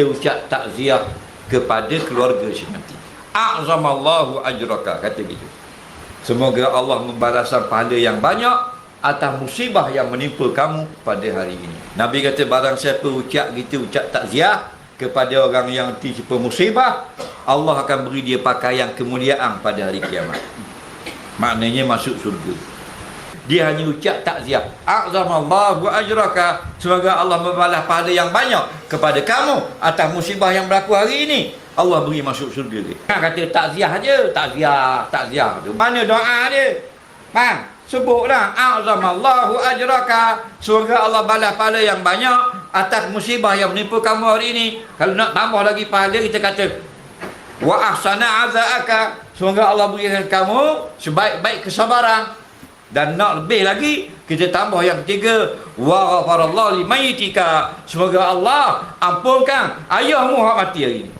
Dia ucap takziah kepada keluarga Syekh Mati. A'zamallahu ajraka kata gitu. Semoga Allah membalaskan pahala yang banyak atas musibah yang menimpa kamu pada hari ini. Nabi kata barang siapa ucap gitu ucap takziah kepada orang yang tertimpa musibah, Allah akan beri dia pakaian kemuliaan pada hari kiamat. Maknanya masuk surga. Dia hanya ucap takziah. A'zamallahu ajraka. Semoga Allah membalas pahala yang banyak kepada kamu atas musibah yang berlaku hari ini. Allah beri masuk surga dia. Kan kata takziah aja, takziah, takziah tu. Mana doa dia? Faham? Sebut dah. A'zamallahu ajraka. Semoga Allah balas pahala yang banyak atas musibah yang menimpa kamu hari ini. Kalau nak tambah lagi pahala, kita kata wa ahsana azaaka. Semoga Allah berikan kamu sebaik-baik kesabaran. Dan nak lebih lagi kita tambah yang ketiga wa ghafarallahu limayyitika. Semoga Allah ampunkan ayahmu hak mati hari ini.